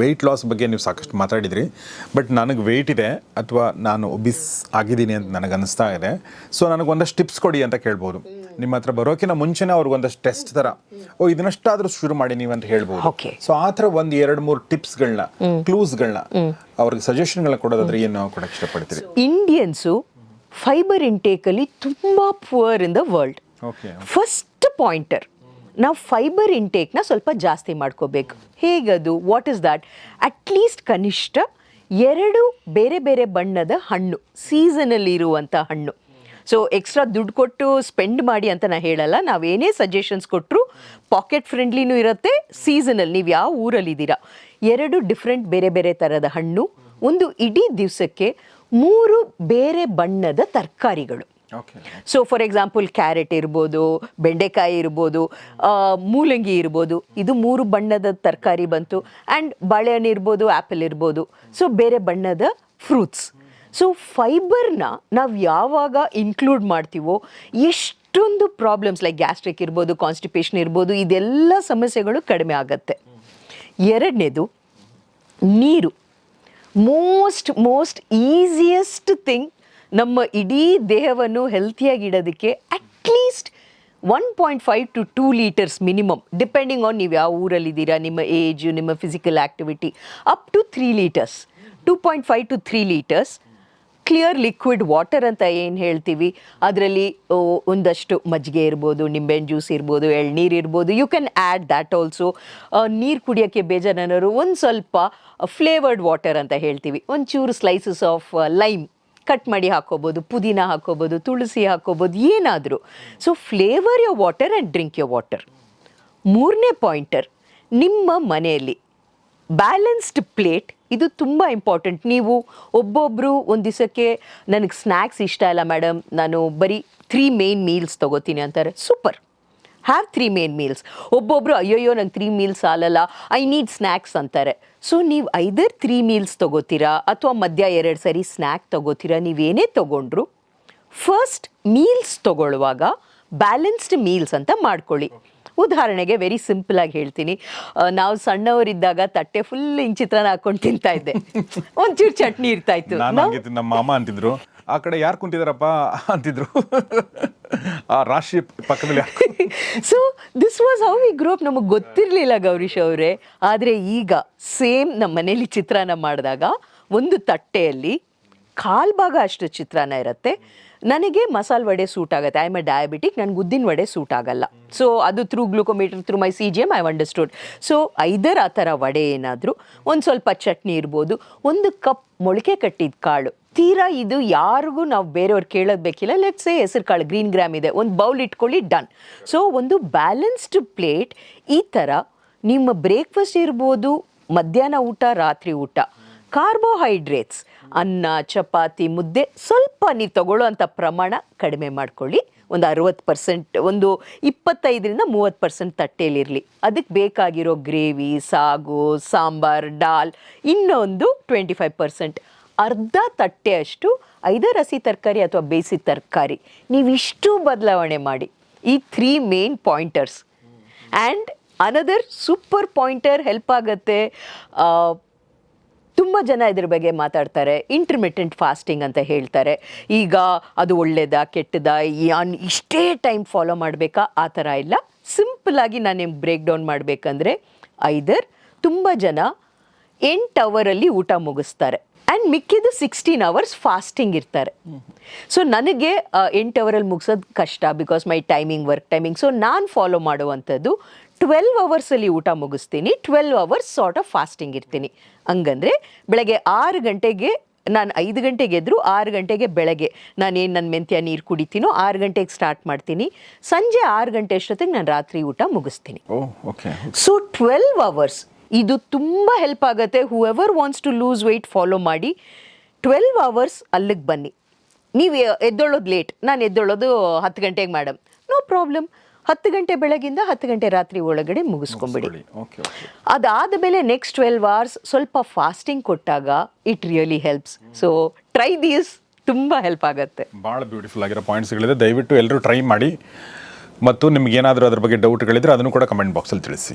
Weight loss ಬಗ್ಗೆ ನೀವು ಸಾಕಷ್ಟು ಮಾತಾಡಿದ್ರಿ. ಬಟ್ ನನಗೆ ವೆಯ್ಟ್ ಇದೆ ಅಥವಾ ನಾನು ಒಬಿಸ್ ಆಗಿದ್ದೀನಿ ಅಂತ ನನಗೆ ಅನಿಸ್ತಾ ಇದೆ. ಸೊ ನನಗೆ ಒಂದಷ್ಟು ಟಿಪ್ಸ್ ಕೊಡಿ ಅಂತ ಕೇಳ್ಬೋದು. ನಿಮ್ಮ ಹತ್ರ ಬರೋಕಿನ ಮುಂಚೆನೇ ಅವ್ರಿಗೆ ಒಂದಷ್ಟು ಟೆಸ್ಟ್ ಥರ ಓ ಇದನ್ನಷ್ಟಾದ್ರೂ ಶುರು ಮಾಡಿ ನೀವು ಅಂತ ಹೇಳ್ಬೋದು. ಸೊ ಆ ಥರ ಒಂದು ಎರಡು ಮೂರು ಟಿಪ್ಸ್ಗಳನ್ನ ಕ್ಲೂಸ್ಗಳನ್ನ ಅವ್ರಿಗೆ ಸಜೆಷನ್ಗಳನ್ನ ಕೊಡೋದಾದ್ರೆ ಏನು ಕೊಡಕ್ಕೆ ಇಷ್ಟಪಡ್ತೀರಿ? ಇಂಡಿಯನ್ಸು ಫೈಬರ್ ಇಂಟೇಕಲ್ಲಿ ತುಂಬ poor in the world first pointer ನಾವು ಫೈಬರ್ ಇಂಟೇಕ್ನ ಸ್ವಲ್ಪ ಜಾಸ್ತಿ ಮಾಡ್ಕೋಬೇಕು. ಹೇಗದು? What is that at least ಕನಿಷ್ಠ ಎರಡು ಬೇರೆ ಬೇರೆ ಬಣ್ಣದ ಹಣ್ಣು ಸೀಸನಲ್ಲಿ ಇರುವಂಥ ಹಣ್ಣು. ಸೊ ಎಕ್ಸ್ಟ್ರಾ ದುಡ್ಡು ಕೊಟ್ಟು ಸ್ಪೆಂಡ್ ಮಾಡಿ ಅಂತ ನಾನು ಹೇಳಲ್ಲ. ನಾವೇನೇ ಸಜೆಷನ್ಸ್ ಕೊಟ್ಟರು ಪಾಕೆಟ್ ಫ್ರೆಂಡ್ಲಿನೂ ಇರುತ್ತೆ ಸೀಸನಲ್ಲಿ ನೀವು ಯಾವ ಊರಲ್ಲಿದ್ದೀರಾ? ಎರಡು ಡಿಫ್ರೆಂಟ್ ಬೇರೆ ಬೇರೆ ಥರದ ಹಣ್ಣು, ಒಂದು ಇಡೀ ದಿವಸಕ್ಕೆ ಮೂರು ಬೇರೆ ಬಣ್ಣದ ತರಕಾರಿಗಳು. ಸೊ ಫಾರ್ ಎಕ್ಸಾಂಪಲ್ ಕ್ಯಾರೆಟ್ ಇರ್ಬೋದು, ಬೆಂಡೆಕಾಯಿ ಇರ್ಬೋದು ಮೂಲಂಗಿ ಇರ್ಬೋದು, ಇದು ಮೂರು ಬಣ್ಣದ ತರಕಾರಿ ಬಂತು. ಆ್ಯಂಡ್ ಬಾಳೆಹಣ್ಣು ಇರ್ಬೋದು ಆ್ಯಪಲ್ ಇರ್ಬೋದು. ಸೊ ಬೇರೆ ಬಣ್ಣದ ಫ್ರೂಟ್ಸ್ ಸೊ ಫೈಬರ್ನ ನಾವು ಯಾವಾಗ ಇನ್ಕ್ಲೂಡ್ ಮಾಡ್ತೀವೋ, ಎಷ್ಟೊಂದು ಪ್ರಾಬ್ಲಮ್ಸ್ ಲೈಕ್ ಗ್ಯಾಸ್ಟ್ರಿಕ್ ಇರ್ಬೋದು ಕಾನ್ಸ್ಟಿಪೇಷನ್ ಇರ್ಬೋದು, ಇದೆಲ್ಲ ಸಮಸ್ಯೆಗಳು ಕಡಿಮೆ ಆಗುತ್ತೆ. ಎರಡನೇದು, ನೀರು. ಮೋಸ್ಟ್ ಮೋಸ್ಟ್ ಈಸಿಯೆಸ್ಟ್ ಥಿಂಗ್ ನಮ್ಮ ಇಡೀ ದೇಹವನ್ನು ಹೆಲ್ತಿಯಾಗಿ ಇಡೋದಕ್ಕೆ at least one point five to two litres minimum depending on ನೀವು ಯಾವ ಊರಲ್ಲಿದ್ದೀರಾ, ನಿಮ್ಮ ಏಜ್ ನಿಮ್ಮ physical activity up to three litres two point five to three litres clear liquid water ಅಂತ ಏನು ಹೇಳ್ತೀವಿ? ಅದರಲ್ಲಿ ಒಂದಷ್ಟು ಮಜ್ಜಿಗೆ ಇರ್ಬೋದು, ನಿಂಬೆಹಣ್ಣು ಜ್ಯೂಸ್ ಇರ್ಬೋದು, ಎಳ್ನೀರು ಇರ್ಬೋದು. You can add that also ನೀರು ಕುಡಿಯೋಕ್ಕೆ ಬೇಜಾರನವರು ಒಂದು ಸ್ವಲ್ಪ ಫ್ಲೇವರ್ಡ್ ವಾಟರ್ ಅಂತ ಹೇಳ್ತೀವಿ. ಒಂಚೂರು ಸ್ಲೈಸಸ್ ಆಫ್ ಲೈಮ್ ಕಟ್ ಮಾಡಿ ಹಾಕೋಬೋದು, ಪುದೀನ ಹಾಕೋಬೋದು, ತುಳಸಿ ಹಾಕೋಬೋದು, ಏನಾದರೂ. So flavour your water and drink your water ಮೂರನೇ ಪಾಯಿಂಟರ್ ನಿಮ್ಮ ಮನೆಯಲ್ಲಿ ಬ್ಯಾಲೆನ್ಸ್ಡ್ ಪ್ಲೇಟ್ ಇದು ತುಂಬ ಇಂಪಾರ್ಟೆಂಟ್ ನೀವು ಒಬ್ಬೊಬ್ಬರು ಒಂದು ದಿವಸಕ್ಕೆ ನನಗೆ ಸ್ನ್ಯಾಕ್ಸ್ ಇಷ್ಟ ಇಲ್ಲ ಮೇಡಮ್ ನಾನು ಬರೀ ತ್ರೀ ಮೇನ್ ಮೀಲ್ಸ್ ತೊಗೋತೀನಿ ಅಂತಾರೆ. Super have three main meals ಒಬ್ಬೊಬ್ಬರು ಅಯ್ಯೋಯ್ಯೋ ನಂಗೆ ತ್ರೀ ಮೀಲ್ಸ್ ಸಾಲಲ್ಲ. ಐ ನೀಡ್ ಸ್ನ್ಯಾಕ್ಸ್ ಅಂತಾರೆ. ಸೊ ನೀವು ಐದರ್ ತ್ರೀ ಮೀಲ್ಸ್ ತೊಗೋತೀರಾ? ಅಥವಾ ಮಧ್ಯ ಎರಡು ಸರಿ ಸ್ನ್ಯಾಕ್ ತೊಗೋತೀರಾ? ನೀವೇನೇ ತೊಗೊಂಡ್ರು ಫಸ್ಟ್ ಮೀಲ್ಸ್ ತೊಗೊಳ್ಳುವಾಗ ಬ್ಯಾಲೆನ್ಸ್ಡ್ ಮೀಲ್ಸ್ ಅಂತ ಮಾಡ್ಕೊಳ್ಳಿ. ಉದಾಹರಣೆಗೆ ವೆರಿ ಸಿಂಪಲ್ ಆಗಿ ಹೇಳ್ತೀನಿ. ನಾವು ಸಣ್ಣವರಿದ್ದಾಗ ತಟ್ಟೆ ಫುಲ್ ಹಿಂಗ್ ಚಿತ್ರಾನ್ನ ಹಾಕೊಂಡು ತಿಂತಾ ಇದ್ದೆ. ಒಂಚೂರು ಚಟ್ನಿ ಇರ್ತಾ ಇತ್ತು. ನಮ್ಮ ಮಾಮ ಅಂತಿದ್ರು. ಆ ಕಡೆ ಯಾರು ಕುಂತಿದಾರಪ್ಪ? ಅಂತಿದ್ರು. ಆ ರಾಶಿ ಪಕ್ಕದಲ್ಲಿ so this was how we group ನಮಗೆ ಗೊತ್ತಿರಲಿಲ್ಲ ಗೌರೀಶ್ ಅವರೇ. ಆದರೆ ಈಗ ಸೇಮ್ ನಮ್ಮ ಮನೇಲಿ ಚಿತ್ರಾನ್ನ ಮಾಡಿದಾಗ ಒಂದು ತಟ್ಟೆಯಲ್ಲಿ ಕಾಲ್ ಭಾಗ ಅಷ್ಟು ಚಿತ್ರಾನ್ನ ಇರುತ್ತೆ. ನನಗೆ ಮಸಾಲೆ ವಡೆ ಸೂಟ್ ಆಗುತ್ತೆ. ಐ ಎಂ ಎ ಡಯಾಬಿಟಿಕ್ ನನಗೆ ಉದ್ದಿನ ವಡೆ ಸೂಟ್ ಆಗಲ್ಲ. ಸೊ ಅದು through glucometer through my C G M I understood so either ಆ ಥರ ವಡೆ ಏನಾದರೂ, ಒಂದು ಸ್ವಲ್ಪ ಚಟ್ನಿ ಇರ್ಬೋದು, ಒಂದು ಕಪ್ ಮೊಳಕೆ ಕಟ್ಟಿದ ಕಾಳು. ತೀರಾ ಇದು ಯಾರಿಗೂ ನಾವು ಬೇರೆಯವ್ರು ಕೇಳೋದು ಬೇಕಿಲ್ಲ. ಲೆಟ್ಸ್ ಸೇ ಹೆಸರು ಕಾಳು ಗ್ರೀನ್ ಗ್ರಾಮ್ ಇದೆ. ಒಂದು ಬೌಲ್ ಇಟ್ಕೊಳ್ಳಿ ಡನ್ ಸೊ ಒಂದು ಬ್ಯಾಲೆನ್ಸ್ಡ್ ಪ್ಲೇಟ್ ಈ ಥರ ನಿಮ್ಮ ಬ್ರೇಕ್ಫಾಸ್ಟ್ ಇರ್ಬೋದು, ಮಧ್ಯಾಹ್ನ ಊಟ, ರಾತ್ರಿ ಊಟ. ಕಾರ್ಬೋಹೈಡ್ರೇಟ್ಸ್, ಅನ್ನ, ಚಪಾತಿ, ಮುದ್ದೆ ಸ್ವಲ್ಪ ನೀವು ತಗೊಳ್ಳೋ ಅಂಥ ಪ್ರಮಾಣ ಕಡಿಮೆ ಮಾಡ್ಕೊಳ್ಳಿ. ಒಂದು ಅರುವತ್ತು ಪರ್ಸೆಂಟ್ ಒಂದು ಇಪ್ಪತ್ತೈದರಿಂದ ಮೂವತ್ತು ಪರ್ಸೆಂಟ್ ತಟ್ಟೆಯಲ್ಲಿರಲಿ ಅದಕ್ಕೆ ಬೇಕಾಗಿರೋ ಗ್ರೇವಿ, ಸಾಗು, ಸಾಂಬಾರ್, ಡಾಲ್, ಇನ್ನೊಂದು ಟ್ವೆಂಟಿ ಫೈವ್ ಪರ್ಸೆಂಟ್ ಅರ್ಧ ತಟ್ಟೆಯಷ್ಟು ಐದರ ಹಸಿ ತರಕಾರಿ ಅಥವಾ ಬೇಯಿಸಿದ ತರಕಾರಿ. ನೀವಿಷ್ಟು ಬದಲಾವಣೆ ಮಾಡಿ. ಈ three main pointers and another super pointer help ಆಗುತ್ತೆ. ತುಂಬ ಜನ ಇದ್ರ ಬಗ್ಗೆ ಮಾತಾಡ್ತಾರೆ ಇಂಟರ್ಮಿಟೆಂಟ್ ಫಾಸ್ಟಿಂಗ್ ಅಂತ ಹೇಳ್ತಾರೆ. ಈಗ ಅದು ಒಳ್ಳೇದಾ, ಕೆಟ್ಟದಾ ಇಷ್ಟೇ ಟೈಮ್ ಫಾಲೋ ಮಾಡಬೇಕಾ, ಆ ಥರ ಇಲ್ಲ. ಸಿಂಪಲಾಗಿ ನಾನು ನಿಮ್ಗೆ ಬ್ರೇಕ್ ಡೌನ್ ಮಾಡಬೇಕಂದ್ರೆ, ಐದರ್ ತುಂಬ ಜನ ಎಂಟು ಅವರಲ್ಲಿ ಊಟ ಮುಗಿಸ್ತಾರೆ. ಆ್ಯಂಡ್ ಮಿಕ್ಕಿದ್ದು ಸಿಕ್ಸ್ಟೀನ್ ಅವರ್ಸ್ ಫಾಸ್ಟಿಂಗ್ ಇರ್ತಾರೆ. ಸೊ ನನಗೆ ಎಂಟು ಅವರಲ್ಲಿ ಮುಗಿಸೋದು ಕಷ್ಟ because my timing work timing so ನಾನು ಫಾಲೋ ಮಾಡುವಂಥದ್ದು ಟ್ವೆಲ್ವ್ ಅವರ್ಸಲ್ಲಿ ಊಟ ಮುಗಿಸ್ತೀನಿ. Twelve hours sort of fasting ಇರ್ತೀನಿ. ಹಂಗಂದ್ರೆ ಬೆಳಗ್ಗೆ ಆರು ಗಂಟೆಗೆ ನಾನು ಐದು ಗಂಟೆಗೆ ಎದ್ರು ಆರು ಗಂಟೆಗೆ ಬೆಳಗ್ಗೆ ನಾನೇನು ನನ್ನ ಮೆಂತ್ಯ ನೀರು ಕುಡಿತೀನೋ ಆರು ಗಂಟೆಗೆ ಸ್ಟಾರ್ಟ್ ಮಾಡ್ತೀನಿ. ಸಂಜೆ ಆರು ಗಂಟೆ ಅಷ್ಟೊತ್ತಿಗೆ ನಾನು ರಾತ್ರಿ ಊಟ ಮುಗಿಸ್ತೀನಿ. ಸೊ ಟ್ವೆಲ್ವ್ ಅವರ್ಸ್ ಇದು ತುಂಬ ಹೆಲ್ಪ್ ಆಗುತ್ತೆ. Whoever wants to lose weight follow ಮಾಡಿ. ಟ್ವೆಲ್ವ್ ಅವರ್ಸ್ ಅಲ್ಲಿಗೆ ಬನ್ನಿ. ನೀವು ಎದ್ದೊಳ್ಳೋದು ಲೇಟ್ ನಾನು ಎದ್ದೊಳ್ಳೋದು ಹತ್ತು ಗಂಟೆಗೆ ಮೇಡಮ್ ನೋ ಪ್ರಾಬ್ಲಮ್ ಹತ್ತು ಗಂಟೆ ಬೆಳಗಿಂದ ಹತ್ತು ಗಂಟೆ ರಾತ್ರಿ ಒಳಗಡೆ ಮುಗಿಸ್ಕೊಂಬಿಡಿ. ಓಕೆ ಅದಾದ ಮೇಲೆ ನೆಕ್ಸ್ಟ್ ಟ್ವೆಲ್ವ್ ಅವರ್ಸ್ ಸ್ವಲ್ಪ ಫಾಸ್ಟಿಂಗ್ ಕೊಟ್ಟಾಗ it really helps so try these ತುಂಬ ಹೆಲ್ಪ್ ಆಗುತ್ತೆ. ಭಾಳ ಬ್ಯೂಟಿಫುಲ್ ಆಗಿರೋ ಪಾಯಿಂಟ್ಸ್ಗಳಿದೆ ದಯವಿಟ್ಟು ಎಲ್ಲರೂ ಟ್ರೈ ಮಾಡಿ. ಮತ್ತು ನಿಮ್ಗೆ ಏನಾದರೂ ಅದ್ರ ಬಗ್ಗೆ ಡೌಟ್ಗಳಿದ್ರೆ ಅದನ್ನು ಕೂಡ ಕಮೆಂಟ್ ಬಾಕ್ಸಲ್ಲಿ ತಿಳಿಸಿ.